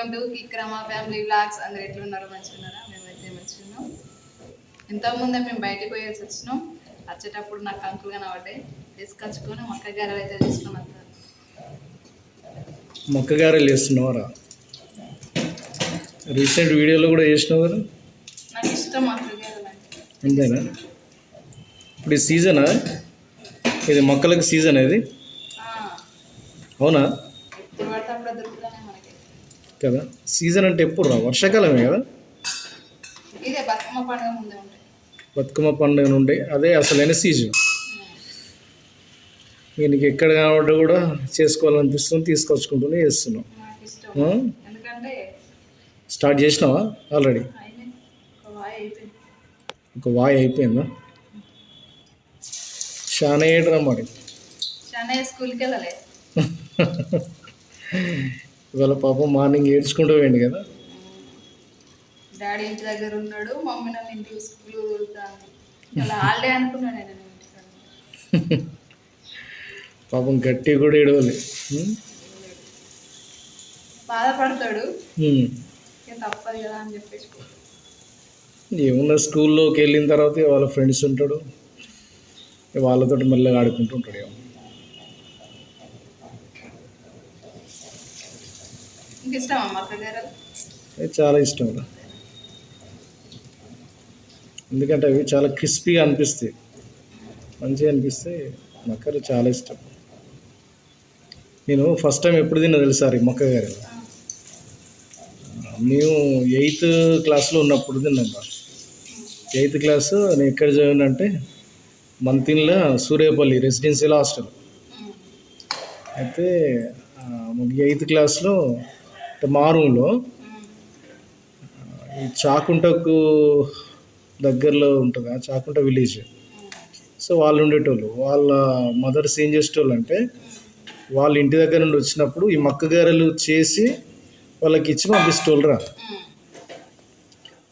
Welcome to కిక్రమా family vlogs. అందరు ఎట్లున్నారు మంచిగా ఉన్నారా మేమైతే మంచిగా ఉన్నాం ఎంతో ముందే మేము బయటకు పోయేసి వచ్చినాం. వచ్చేటప్పుడు నాకు అంకులు కనబడ్డాయి. తీసుకొచ్చుకొని మక్క గారెలు అయితే తీసుకొని వస్తారు మొక్క గారెలు చేస్తున్నావారా? రీసెంట్ వీడియోలో కూడా చేసినావు కదా? నాకు ఇష్టం మక్క గారెలు అంతేనా? ఇప్పుడు ఈ సీజనా? ఇది మొక్కలకు సీజన్ ఇది? అవునా ఎప్పుడు పడితే అప్పుడు దొరుకుతానే మనకి కదా? సీజన్ అంటే ఎప్పుడు రా? వర్షాకాలమే కదా? బతుకమ్మ పండుగ నుండి అదే అసలైన సీజన్. నీకు ఎక్కడ కాబట్టి కూడా చేసుకోవాలనిపిస్తుంది తీసుకొచ్చుకుంటూనే? ఎందుకంటే స్టార్ట్ చేసినావా? ఆల్రెడీ? ఒక వాయి అయిపోయింది. చాలా ఏడ్రా మరి? చాలా స్కూల్కి వెళ్ళలే. ఇవాళ పాపం మార్నింగ్ ఏడ్చుకుంటూ పోయింది కదా. డాడీ ఇంటి దగ్గర ఉన్నాడు మమ్మీ నన్ను ఇంటికి స్కూల్ అలా హాలిడే అనుకున్నాను నేను పాపం గట్టి కూడా ఏడవాలి? బాధపడతాడు. తప్పదు కదా అని చెప్పేసి. ఏమున్నా స్కూల్లోకి వెళ్ళిన తర్వాత వాళ్ళ ఫ్రెండ్స్ ఉంటాడు. వాళ్ళతో మెల్లగా ఆడుకుంటూ ఉంటాడు ఇక. ఇష్టమా చాలా ఇష్టం ఎందుకంటే అవి చాలా క్రిస్పీగా అనిపిస్తాయి. మంచిగా అనిపిస్తాయి మక్కలు చాలా ఇష్టం. నేను ఫస్ట్ టైం ఎప్పుడు తిన్నా తెలుసా ఈ మొక్క గారు? మేము ఎయిత్ క్లాస్లో ఉన్నప్పుడు తిన్నాం ఎయిత్ క్లాస్ నేను ఎక్కడ చదివినా అంటే మంతిన్లో సూర్యపల్లి రెసిడెన్షియల్ హాస్టల్. అయితే మాకు ఎయిత్ క్లాస్లో మారులో ఈ చాకుంటకు దగ్గరలో ఉంటుంది ఆ చాకుంట విలేజ్. సో వాళ్ళు ఉండేటోళ్ళు వాళ్ళ మదర్స్ ఏం చేసేటోళ్ళు అంటే వాళ్ళ ఇంటి దగ్గర నుండి వచ్చినప్పుడు ఈ మక్క గారెలు చేసి వాళ్ళకి ఇచ్చి పంపిస్తోళ్ళరా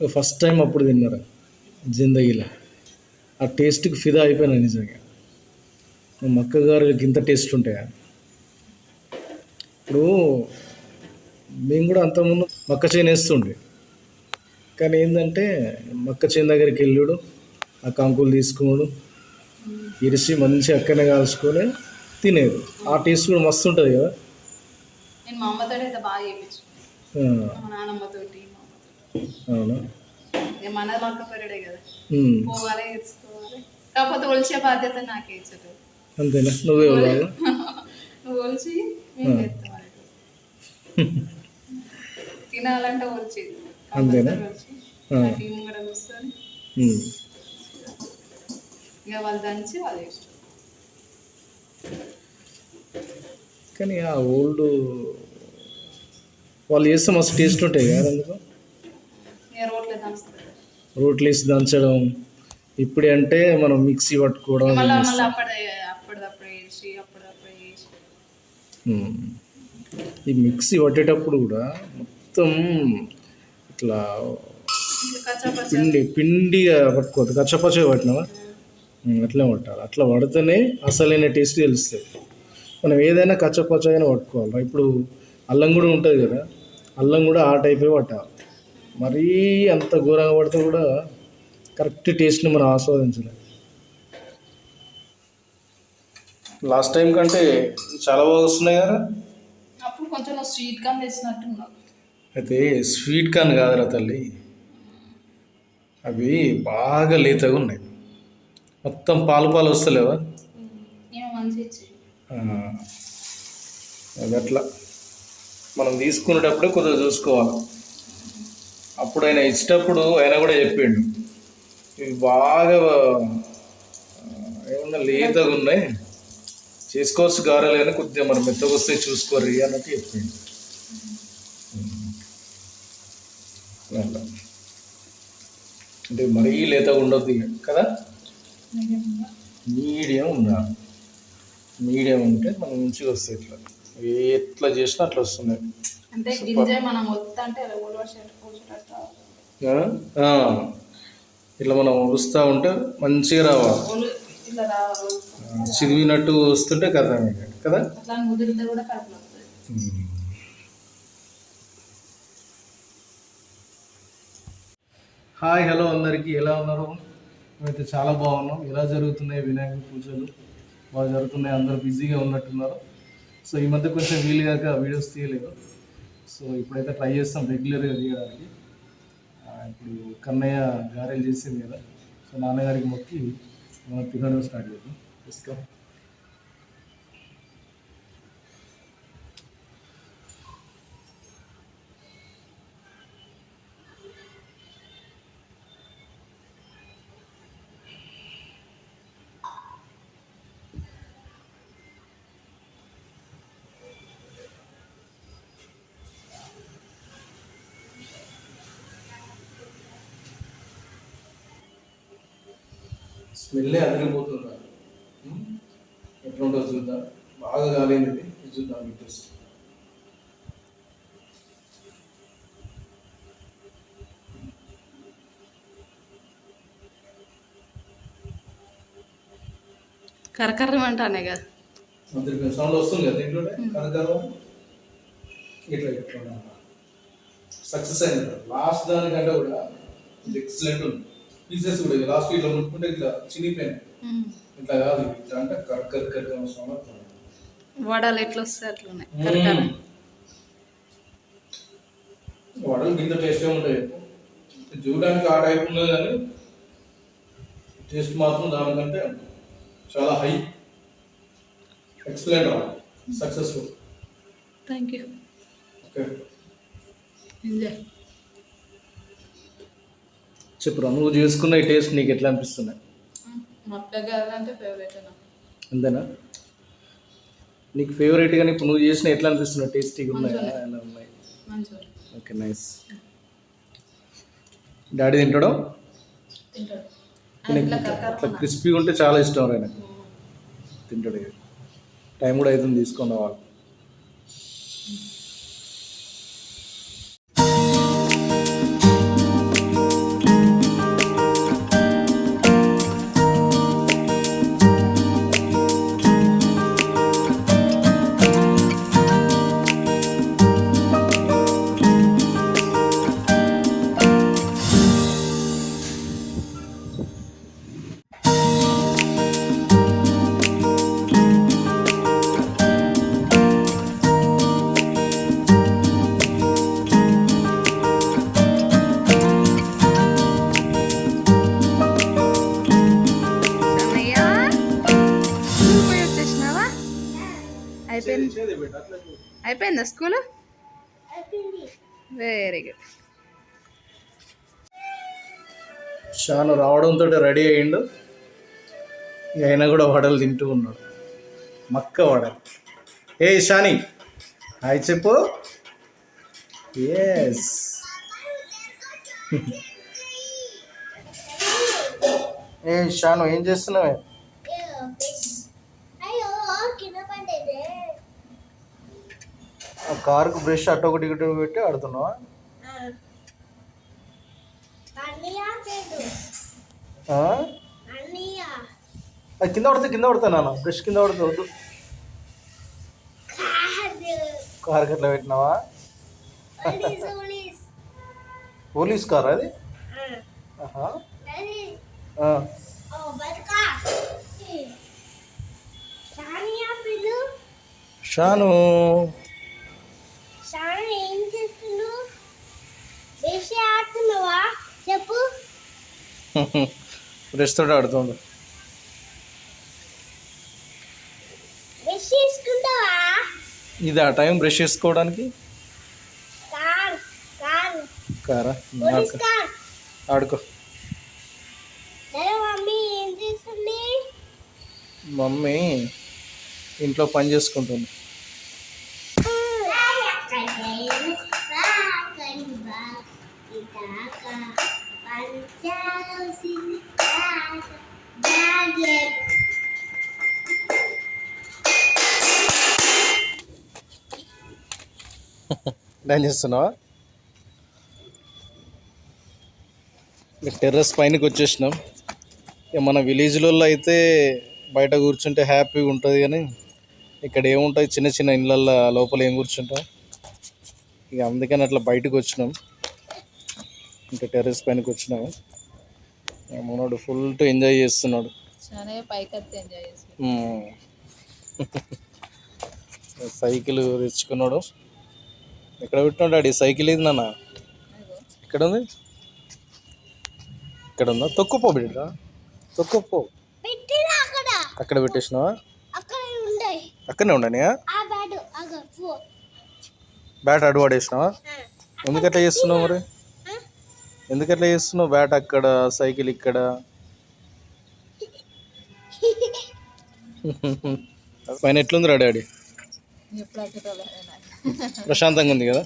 ఫస్ట్ టైం అప్పుడు తిన్నారా? జిందగీలో. ఆ టేస్ట్కి ఫిదా అయిపోయినా నిజంగా. మక్క గారెలకి ఇంత టేస్ట్ ఉంటాయా? ఇప్పుడు మేము కూడా అంతకుముందు మక్క చేను వేస్తుండే. కానీ ఏంటంటే మక్క చేను దగ్గరికి వెళ్ళాడు ఆ కంకులు తీసుకోడు ఇరిసి మంచి అక్కనే కాల్చుకొని తినేది. ఆ టేస్ట్ కూడా మస్తు ఉంటుంది కదా? నేను మా అమ్మతో అయితే బాగా మా అవునా? పెరడే కదా. పోవాలి తెచ్చుకోవాలి కాకపోతే ఒలిచే బాధ్యత నాకే ఇచ్చదు అంతేనా? నువ్వే నువ్వు ఒలిచి. తినాలంటే ఒలిచేది అంతేనా? టీం కూడా ఇక వాళ్ళు దంచి వాళ్ళు ఇష్టం కానీ ఆ ఓల్డ్ వాళ్ళు చేస్తే మస్తు టేస్ట్ ఉంటాయి కదా అందుకు రోట్లు వేసి దంచడం ఇప్పుడే అంటే మనం మిక్సీ పట్టుకోవడం. ఈ మిక్సీ పట్టేటప్పుడు కూడా మొత్తం ఇట్లా కచ్చపచ్చ. పిండి పిండిగా పట్టుకోవద్దు. కచ్చపచ్చగా పట్టినావా? అట్లే పట్టాలి. అట్లా పడితేనే అసలైన టేస్ట్ తెలుస్తుంది. మనం ఏదైనా కచ్చపచ్చగానే పట్టుకోవాలి? ఇప్పుడు అల్లం కూడా ఉంటుంది కదా? అల్లం కూడా ఆ టైపే పట్టాలి. మరీ అంత ఘోరంగా పడితే కూడా కరెక్ట్ టేస్ట్ని మనం ఆస్వాదించలేం. లాస్ట్ టైం కంటే చాలా బాగా వస్తున్నాయి కదా? అప్పుడు కొంచెం నువ్వు స్వీట్ కాన్ తెచ్చినట్టున్నావు అయితే స్వీట్ కార్న్ కాదురా తల్లి. అవి బాగా లేతగా ఉన్నాయి. మొత్తం పాలు పాలు వస్తలేవా? అది అట్లా మనం తీసుకునేటప్పుడే కొద్దిగా చూసుకోవాలి. అప్పుడు ఆయన ఇచ్చేటప్పుడు ఆయన కూడా చెప్పిండు. ఇవి బాగా ఏమన్నా లేతగా ఉన్నాయి. చేసుకోవచ్చు గారెలు కానీ కొద్దిగా మనం మెత్తగా వస్తే చూసుకోర్రి అన్నట్టు చెప్పిండు. అట్లా అంటే మరీ లేతగా ఉండొద్దు కదా? మీడియం ఉండాలి మీడియం ఉంటే మనం మంచిగా వస్తాయి ఇట్లా. ఎట్లా చేసినా అట్లా వస్తున్నాయి. అంటే గింజ మనం అంటే. ఇట్లా మనం వస్తూ ఉంటే మంచిగా రావాలి. చిదివినట్టు వస్తుంటే కథ కదా అట్లా ముదిరితే కూడా కడుపులో వస్తుంది హాయ్ హలో అందరికీ. ఎలా ఉన్నారు? మేమైతే చాలా బాగున్నాం. ఎలా జరుగుతున్నాయి వినాయక పూజలు? బాగా జరుగుతున్నాయి. అందరూ బిజీగా ఉన్నట్టున్నారు. సో ఈ మధ్య కొంచెం వీలు కాక వీడియోస్ తీయలేదు. సో ఇప్పుడైతే ట్రై చేస్తాం రెగ్యులర్గా తీయడానికి. ఇప్పుడు కన్నయ్య గారెలు చేసింది కదా. సో నాన్నగారికి మొక్కి మనం తినడం స్టార్ట్ చేద్దాం. తీసుకో స్మెల్లే అదిరిపోతుందా ఎట్లా ఉంటుందో చూద్దాం. బాగా కాలేదు ఇది ఇది చూద్దాం మీకు టేస్ట్. కరకరమంటానే కదా మంత్రి సౌండ్ వస్తుంది కదా దీంట్లో? కనకరం ఇట్లా ఇట్లా సక్సెస్ అయింది. లాస్ట్ దానికంటే కూడా ఇది ఎక్సలెంట్ ఉంది. పీసెస్ కూడా లాస్ట్ ఇట్లా ముట్టుకుంటే ఇట్లా చినిగిపోయింది ఇట్లా కాదు ఇట్లా అంటే కర్ కర్ కర్ సౌండ్ వస్తుంది వడలు ఎట్లా వస్తాయి అట్లా ఉన్నాయి కరకర మ్మ్. వడలు కింద టేస్ట్ ఉంటాయి చూడడానికి ఆ టైప్ ఉన్నది కానీ టేస్ట్ మాత్రం దానికంటే చాలా high excellent successful thank you okay enjoy చెప్పురా నువ్వు చేసుకున్న ఈ టేస్ట్ నీకు ఎట్లా అనిపిస్తున్నాయి అంతేనా? నీకు ఫేవరెట్ కానీ ఇప్పుడు నువ్వు చేసిన ఎట్లా అనిపిస్తున్నాయి టేస్టీగా ఉన్నాయి? ఎలా ఉన్నాయి? ఓకే నైస్ డాడీ తింటడం? అట్లా క్రిస్పీగా ఉంటే చాలా ఇష్టం ఆయన తింటాడు. టైం కూడా అవుతుంది తీసుకున్న వాళ్ళు అయిపోయింది. అయిపోయిందా స్కూల్? వెరీ గుడ్ షాను రావడంతో రెడీ అయ్యిండు. ఆయన కూడా వడలు తింటూ ఉన్నాడు. మక్క వడలు. ఏ షాని హాయ్ చెప్పు. ఎస్ ఏ షాను ఏం చేస్తున్నావే అయ్యో కింద పడ్డదే ఆ కార్కు బ్రష్ అటు ఒకటి ఇటు పెట్టి ఆడుతున్నావా? అది కింద పడితే కింద పడతా నాన్న. బ్రష్ కింద పడితే వద్దు. కార్కి అట్లా పెట్టినావా? పోలీస్ కార్ అది? షాను సాని ఏం చేస్తున్నావు వేసి ఆడుతున్నావా? చెప్పు. బ్రష్ తోటి ఆడుతుండు వేసి తీసుకుంటావా ఇది ఆ టైం బ్రష్ చేసుకోవడానికి? కార్ ఆడుకో. కార్. ఆడుకో. సరే మమ్మీ ఏం చేస్తుంది డాన్స్ చేస్తున్నావా టెర్రస్ పైనకి వచ్చేసినాం. ఇక మన విలేజ్లలో అయితే బయట కూర్చుంటే హ్యాపీగా ఉంటుంది కానీ ఇక్కడ ఏముంటాయి? చిన్న చిన్న ఇళ్ళల్లో లోపల ఏం కూర్చుంటాం? ఇక అందుకని అట్లా బయటకు వచ్చినాం. ఇంకా టెర్రస్ పైనకి వచ్చినాము. మనోడు ఫుల్ టు ఎంజాయ్ చేస్తున్నాడు. సైకిల్ తెచ్చుకున్నాడు. ఎక్కడ పెట్టినాడు డాడీ? సైకిల్ ఏది నాన్న? ఇక్కడ ఉంది? ఇక్కడ ఉందా? తొక్కుపో బిడ్డ. తొక్కుపో. అక్కడ. అక్కడ పెట్టేసినావా? అక్కడనే ఉండని? ఆ బ్యాడ్ అక్కడ ఫో బ్యాట్ అడు పడేసినావా ఎందుకు అట్లా చేస్తున్నావు మరి? ఎందుకు అట్లా చేస్తున్నావు? బ్యాట్ అక్కడ సైకిల్ ఇక్కడ. పైన ఎట్లుంది రా డాడీ? ప్రశాంతంగా ఉంది కదా?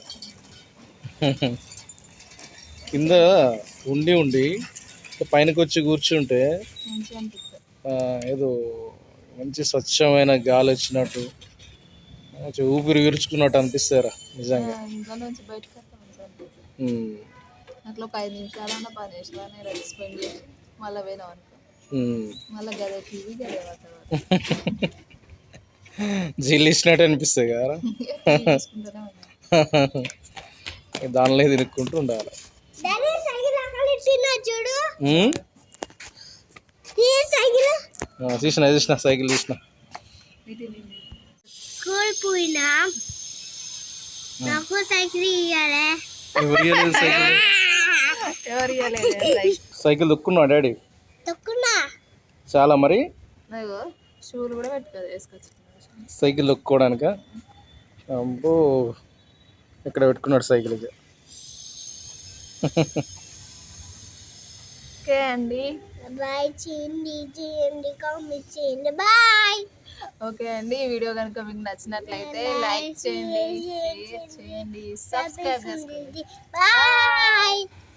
కింద ఉండి ఉండి పైనకి వచ్చి కూర్చుంటే ఏదో మంచి స్వచ్ఛమైన గాలి వచ్చినట్టు మంచి ఊపిరి విరుచుకున్నట్టు అనిపిస్తారా నిజంగా. అనిపిస్తుంది అట్లా ఒక ఐదు నిమిషాలన్నా పది నిమిషాలన్నా రెస్ట్ స్పెండ్ చేసి మళ్ళీ పోయినాం అనుకో. మళ్ళీ గదే టీవీ గదే వాతావరణం. జీలు ఇచ్చినట్టు అనిపిస్తాయి కదా దానిలో తినుక్కుంటూ ఉండాలి. ఉమ్? ఈ సైకిల్. తీసిన తీసిన సైకిల్ తీసిన. స్కూల్ పోయినా. నాకు సైకిల్ ఇవ్వాలి సైకిల్? సైకిల్ దొక్కున్నా డాడీ? తొక్కున్నా. చాలా మరి? నాకు షూలు కూడా పెట్టుకోదు వేసుకొచ్చుకున్నాను సైకిల్ దొక్కుకోవడానిక అబ్బో ఇక్కడ పెట్టుకున్నాడు సైకిల్. ఓకే అండి. బాయ్ చేయండి చేయండి కామెంట్ చేయండి. బాయ్. ఓకే అండి ఈ వీడియో కనుక మీకు నచ్చినట్లయితే లైక్ చేయండి షేర్ చేయండి సబ్స్క్రైబ్ చేసుకోండి. Bye.